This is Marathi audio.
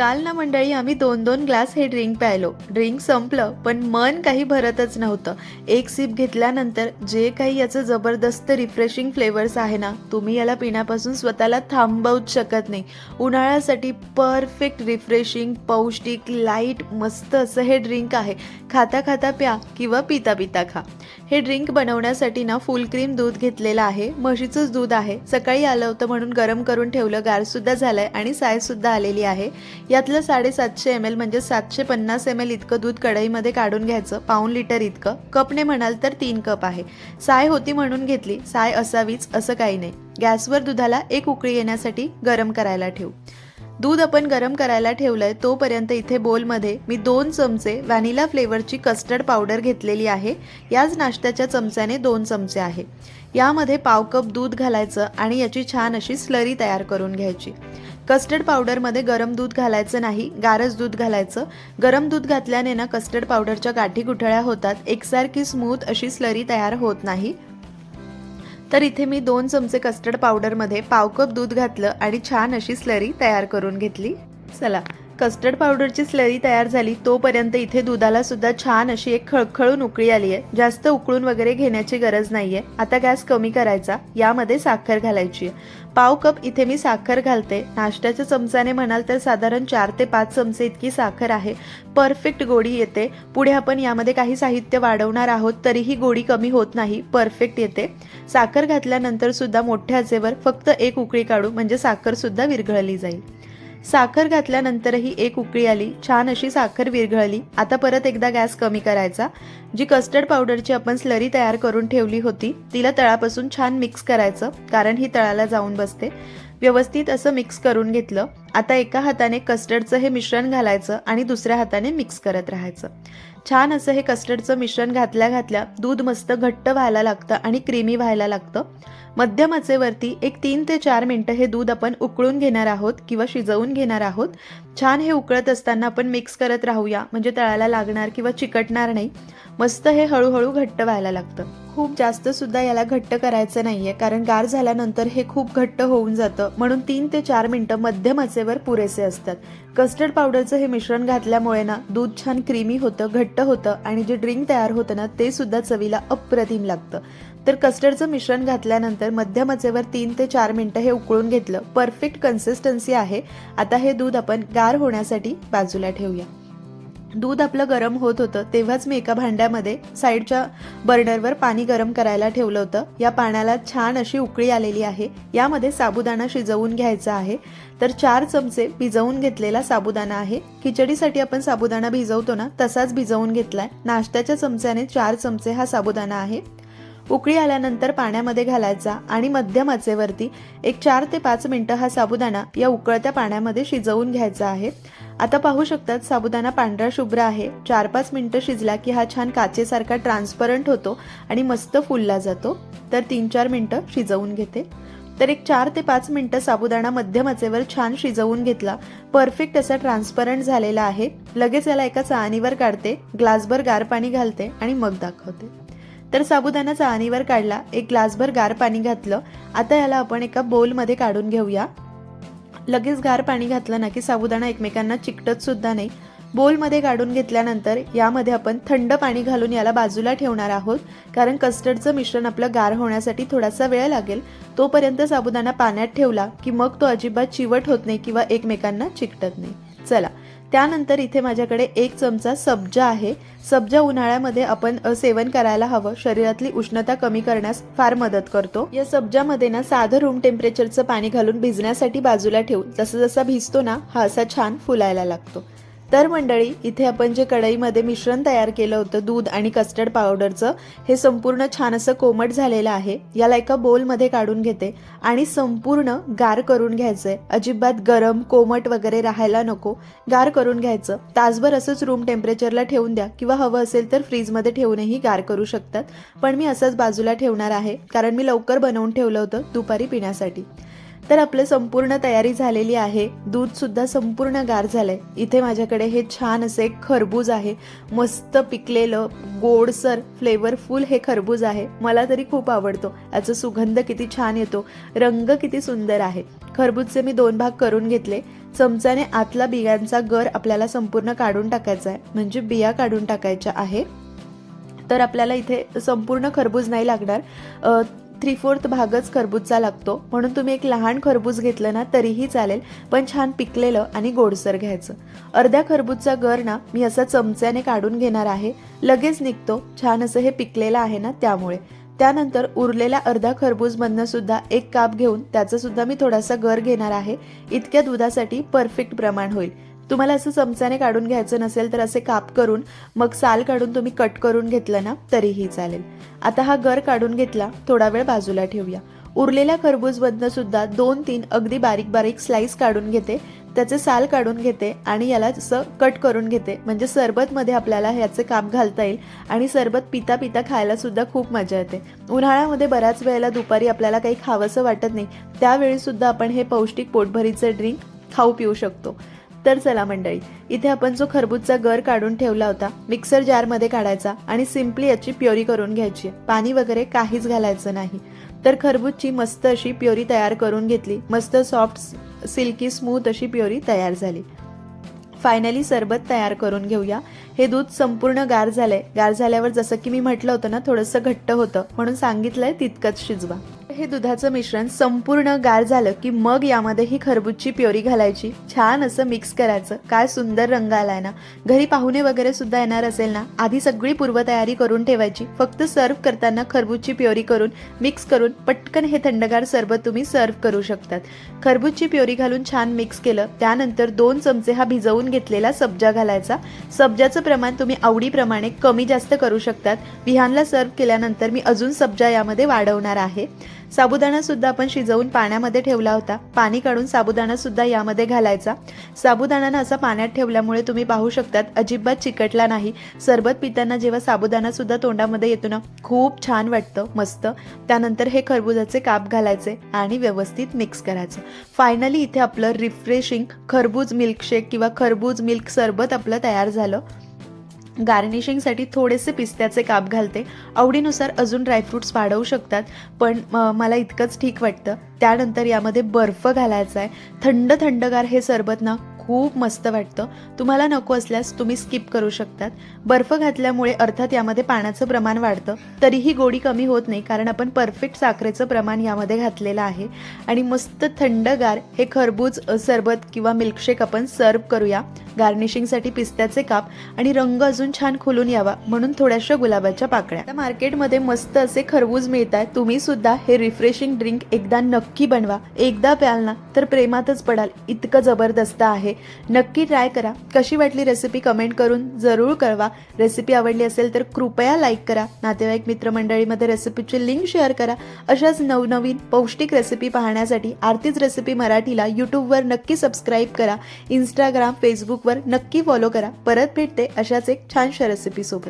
काल ना मंडळी आम्ही दोन दोन ग्लास हे ड्रिंक प्यायलो. ड्रिंक संपलं पण मन काही भरतच नव्हतं. एक सिप घेतल्यानंतर जे काही याचं जबरदस्त रिफ्रेशिंग फ्लेवर्स आहे ना तुम्ही याला पिण्यापासून स्वतःला थांबवूच शकत नाही. उन्हाळ्यासाठी परफेक्ट रिफ्रेशिंग पौष्टिक लाइट मस्त असं हे ड्रिंक आहे. खाता खाता प्या किंवा पिता पिता खा. हे ड्रिंक बनवण्यासाठी ना फुल क्रीम दूध घेतलेलं आहे. म्हशीचंच दूध आहे. सकाळी आलं होतं म्हणून गरम करून ठेवलं. गारसुद्धा झालं आहे आणि सायसुद्धा आलेली आहे. यातलं साडेसातशे एम एल म्हणजे सातशे पन्नास एम एल इतकं दूध कढईमध्ये काढून घ्यायचं पाऊन लिटर इतकं. कपने म्हणाल तर तीन कप आहे. साय होती म्हणून घेतली साय असावीच असं काही नाही. गॅसवर दुधाला एक उकळी येण्यासाठी गरम करायला ठेवू. दूध आपण गरम करायला ठेवलंय तोपर्यंत इथे बोलमध्ये मी दोन चमचे व्हॅनिला फ्लेवरची कस्टर्ड पावडर घेतलेली आहे. याच नाश्त्याच्या चमच्याने दोन चमचे आहे. यामध्ये पाव कप दूध घालायचं आणि याची छान अशी स्लरी तयार करून घ्यायची. कस्टर्ड पावडरमध्ये गरम दूध घालायचं नाही गारच दूध घालायचं. गरम दूध घातल्याने ना कस्टर्ड पावडरच्या गाठी गुठळ्या होतात एकसारखी स्मूथ अशी स्लरी तयार होत नाही. तर इथे मी दोन चमचे कस्टर्ड पावडरमध्ये पाव कप दूध घातलं आणि छान अशी स्लरी तयार करून घेतली. चला कस्टर्ड पावडरची स्लरी तयार झाली तोपर्यंत इथे दुधाला सुद्धा छान अशी एक खळखळून उकळी आली आहे. जास्त उकळून वगैरे घेण्याची गरज नाहीये. आता गॅस कमी करायचा यामध्ये साखर घालायची आहे. पाव कप इथे मी साखर घालते. नाश्त्याच्या चमचाने म्हणाल तर साधारण चार ते पाच चमचे इतकी साखर आहे. परफेक्ट गोडी येते. पुढे आपण यामध्ये काही साहित्य वाढवणार आहोत तरीही गोडी कमी होत नाही. परफेक्ट येते. साखर घातल्यानंतर सुद्धा मोठ्या आचेवर फक्त एक उकळी काढू म्हणजे साखर सुद्धा विरघळली जाईल. साखर घातल्यानंतरही एक उकळी आली छान अशी साखर विरघळली. आता परत एकदा गॅस कमी करायचा. जी कस्टर्ड पावडरची आपण स्लरी तयार करून ठेवली होती तिला तळापासून छान मिक्स करायचं कारण ही तळाला जाऊन बसते. व्यवस्थित असं मिक्स करून घेतलं. आता एका हाताने कस्टर्डचं हे मिश्रण घालायचं आणि दुसऱ्या हाताने मिक्स करत राहायचं. छान असं हे कस्टर्डचं मिश्रण घातल्या घातल्या दूध मस्त घट्ट व्हायला लागतं आणि क्रीमी व्हायला लागतं. मध्यम आचेवरती एक तीन ते चार मिनटं हे दूध आपण उकळून घेणार आहोत किंवा शिजवून घेणार आहोत. छान हे उकळत असताना आपण मिक्स करत राहूया म्हणजे तळाला लागणार किंवा चिकटणार नाही. मस्त हे हळूहळू घट्ट व्हायला लागतं. खूप जास्त सुद्धा याला घट्ट करायचं नाहीये. कारण गार झाल्यानंतर हे खूप घट्ट होऊन जातं. म्हणून तीन ते चार मिनटं मध्यम आचेवर पुरेसे असतात. कस्टर्ड पावडरचं हे मिश्रण घातल्यामुळे ना दूध छान क्रीमी होतं घट्ट होतं आणि जे ड्रिंक तयार होतं ना ते सुद्धा चवीला अप्रतिम लागतं. तर कस्टर्डचं मिश्रण घातल्यानंतर मध्यम आचेवर तीन ते चार मिनटं हे उकळून घेतलं. परफेक्ट कन्सिस्टन्सी आहे. आता हे दूध आपण गार होण्यासाठी बाजूला ठेवूया. दूध आपलं गरम होत होतं तेव्हाच मी एका भांड्यामध्ये साईडच्या बर्नरवर पाणी गरम करायला ठेवलं होतं. या पाण्याला छान अशी उकळी आलेली आहे. यामध्ये साबुदाणा शिजवून घ्यायचा आहे. तर चार चमचे भिजवून घेतलेला साबुदाणा आहे. खिचडीसाठी आपण साबुदाणा भिजवतो ना तसाच भिजवून घेतलाय. नाश्त्याच्या चमच्याने चार चमचे हा साबुदाणा आहे. उकळी आल्यानंतर पाण्यामध्ये घालायचा आणि मध्यम आचेवरती एक चार ते पाच मिनटं हा साबुदाणा या उकळत्या पाण्यामध्ये शिजवून घ्यायचा आहे. आता पाहू शकतात साबुदाणा पांढरा शुभ्र आहे. चार पाच मिनटं शिजला की हा छान काचेसारखा ट्रान्सपरंट होतो आणि मस्त फुलला जातो. तर तीन चार मिनटं शिजवून घेते. तर एक चार ते पाच मिनटं साबुदाणा मध्यम आचेवर छान शिजवून घेतला. परफेक्ट असा ट्रान्सपरंट झालेला आहे. लगेच याला एका चाळणीवर काढते ग्लासभर गार पाणी घालते आणि मग दाखवते. तर साबुदाणा चाळणीवर काढला एक ग्लासभर गार पाणी घातलं. आता याला आपण एका बोलमध्ये काढून घेऊया. लगेच गार पाणी घातलं ना की साबुदाणा एकमेकांना चिकटत सुद्धा नाही. बोलमध्ये काढून घेतल्यानंतर यामध्ये आपण थंड पाणी घालून याला बाजूला ठेवणार आहोत. कारण कस्टर्डचं मिश्रण आपलं गार होण्यासाठी थोडासा वेळ लागेल. तोपर्यंत साबुदाणा पाण्यात ठेवला की मग तो अजिबात चिवट होत नाही किंवा एकमेकांना चिकटत नाही. चला त्यानंतर इथे माझ्याकडे एक चमचा सब्जा आहे. सब्जा उन्हाळ्यामध्ये आपण सेवन करायला हवं. शरीरातली उष्णता कमी करण्यास फार मदत करतो. या सब्जामध्ये ना साधं रूम टेम्परेचरचं पाणी घालून भिजण्यासाठी बाजूला ठेवून जसं जसा भिजतो ना हा असा छान फुलायला लागतो. तर मंडळी इथे आपण जे कढईमध्ये मिश्रण तयार केलं होतं दूध आणि कस्टर्ड पावडरचं हे संपूर्ण छान असं कोमट झालेलं आहे. याला एका बोलमध्ये काढून घेते आणि संपूर्ण गार करून घ्यायचंय. अजिबात गरम कोमट वगैरे राहायला नको. गार करून घ्यायचं. तासभर असंच रूम टेम्परेचरला ठेवून द्या किंवा हवं असेल तर फ्रीजमध्ये ठेवूनही गार करू शकतात. पण मी असंच बाजूला ठेवणार आहे कारण मी लवकर बनवून ठेवलं होतं दुपारी पिण्यासाठी. तर आपलं संपूर्ण तयारी झालेली आहे. दूधसुद्धा संपूर्ण गार झालंय. इथे माझ्याकडे हे छान असे खरबूज आहे. मस्त पिकलेलं गोडसर फ्लेवरफुल हे खरबूज आहे. मला तरी खूप आवडतो. याचा सुगंध किती छान येतो. रंग किती सुंदर आहे. खरबूजचे मी दोन भाग करून घेतले. चमच्याने आतला बियांचा गर आपल्याला संपूर्ण काढून टाकायचा आहे. म्हणजे बिया काढून टाकायच्या आहे. तर आपल्याला इथे संपूर्ण खरबूज नाही लागणार. थ्री फोर्थ भागच खरबूजचा लागतो. म्हणून तुम्ही एक लहान खरबूज घेतलं ना तरीही चालेल. पण छान पिकलेलं आणि गोडसर घ्यायचं. अर्ध्या खरबूजचा गर ना मी असा चमच्याने काढून घेणार आहे. लगेच निघतो. छान असं हे पिकलेलं आहे ना त्यामुळे. त्यानंतर उरलेल्या अर्धा खरबूजमधनं सुद्धा एक काप घेऊन त्याचा सुद्धा मी थोडासा गर घेणार आहे. इतक्या दुधासाठी परफेक्ट प्रमाण होईल. तुम्हाला असं चमच्याने काढून घ्यायचं नसेल तर असे काप करून मग साल काढून तुम्ही कट करून घेतलं ना तरीही चालेल. आता हा गर काढून घेतला थोडा वेळ बाजूला ठेवूया. उरलेल्या खरबूजमधनं सुद्धा दोन तीन अगदी बारीक बारीक स्लाइस काढून घेते त्याचे साल काढून घेते आणि याला असं कट करून घेते. म्हणजे सरबतमध्ये आपल्याला ह्याचे काप घालता येईल आणि सरबत पिता पिता खायला सुद्धा खूप मजा येते. उन्हाळ्यामध्ये बऱ्याच वेळेला दुपारी आपल्याला काही खावंसं वाटत नाही. त्यावेळी सुद्धा आपण हे पौष्टिक पोटभरीचं ड्रिंक खाऊ पिऊ शकतो. तर चला मंडळी इथे आपण जो खरबूजचा गर काढून ठेवला होता मिक्सर जारमध्ये काढायचा आणि सिम्पली याची प्युरी करून घ्यायची पाणी वगैरे काहीच घालायचं नाही. तर खरबूजची मस्त अशी प्युरी तयार करून घेतली. मस्त सॉफ्ट सिल्की स्मूथ अशी प्युरी तयार झाली. फायनली सरबत तयार करून घेऊया. हे दूध संपूर्ण गार झालंय. गार झाल्यावर जसं की मी म्हटलं होतं ना थोडंसं घट्ट होतं. म्हणून सांगितलंय तितकंच शिजवा. हे दुधाचं मिश्रण संपूर्ण गार झालं की मग यामध्ये ही खरबूजची प्युरी घालायची. छान असं मिक्स करायचं. काय सुंदर रंग आलाय ना. घरी पाहुणे वगैरे सुद्धा येणार असेल ना आधी सगळी पूर्वतयारी करून ठेवायची. फक्त सर्व्ह करताना खरबूजची प्युरी करून मिक्स करून पटकन हे थंडगार सरबत तुम्ही सर्व्ह करू शकतात. खरबूजची प्युरी घालून छान मिक्स केलं. त्यानंतर दोन चमचे हा भिजवून घेतलेला सब्जा घालायचा. सब्जाचं प्रमाण तुम्ही आवडीप्रमाणे कमी जास्त करू शकतात. विहानला सर्व्ह केल्यानंतर मी अजून सब्जा यामध्ये वाढवणार आहे. साबुदाणा सुद्धा आपण शिजवून पाण्यामध्ये ठेवला होता. पाणी काढून साबुदाणा सुद्धा यामध्ये घालायचा. साबुदाणा असा पाण्यात ठेवल्यामुळे तुम्ही पाहू शकतात अजिबात चिकटला नाही. सरबत पिताना जेव्हा साबुदाणा सुद्धा तोंडामध्ये येतो ना खूप छान वाटतं मस्त. त्यानंतर हे खरबुजाचे काप घालायचे आणि व्यवस्थित मिक्स करायचं. फायनली इथे आपलं रिफ्रेशिंग खरबूज मिल्कशेक किंवा खरबूज मिल्क सरबत आपलं तयार झालं. गार्निशिंगसाठी थोडेसे पिस्त्याचे काप घालते. आवडीनुसार अजून ड्रायफ्रुट्स वाढवू शकतात. पण मला इतकंच ठीक वाटतं. त्यानंतर यामध्ये बर्फ घालायचा आहे. थंड थंडगार हे सरबत ना खूप मस्त वाटतं. तुम्हाला नको असल्यास तुम्ही स्किप करू शकतात. बर्फ घातल्यामुळे अर्थात यामध्ये पाण्याचं प्रमाण वाढतं. तरीही गोडी कमी होत नाही कारण आपण परफेक्ट साखरेचं प्रमाण यामध्ये घातलेलं आहे. आणि मस्त थंडगार हे खरबूज सरबत किंवा मिल्कशेक आपण सर्व करूया. गार्निशिंगसाठी पिस्त्याचे काप आणि रंग अजून छान खुलून यावा म्हणून थोड्याशा गुलाबाच्या पाकळ्या. मार्केटमध्ये मस्त असे खरबूज मिळत आहेत तुम्ही सुद्धा हे रिफ्रेशिंग ड्रिंक एकदा नक्की बनवा. एकदा प्याल ना तर प्रेमातच पडाल. इतकं जबरदस्त आहे. आहे. नक्की ट्राय करा. कशी वाटली रेसिपी कमेंट करून जरूर कळवा. रेसिपी आवडली असेल तर कृपया लाईक करा. नातेवाईक मित्रमंडळीमध्ये रेसिपीची लिंक शेअर करा. अशाच नवनवीन पौष्टिक रेसिपी पाहण्यासाठी आरतीच रेसिपी मराठीला यूट्यूबवर नक्की सबस्क्राईब करा. इंस्टाग्राम फेसबुकवर नक्की फॉलो करा. परत भेटते अशाच एक छानशा रेसिपीसोबत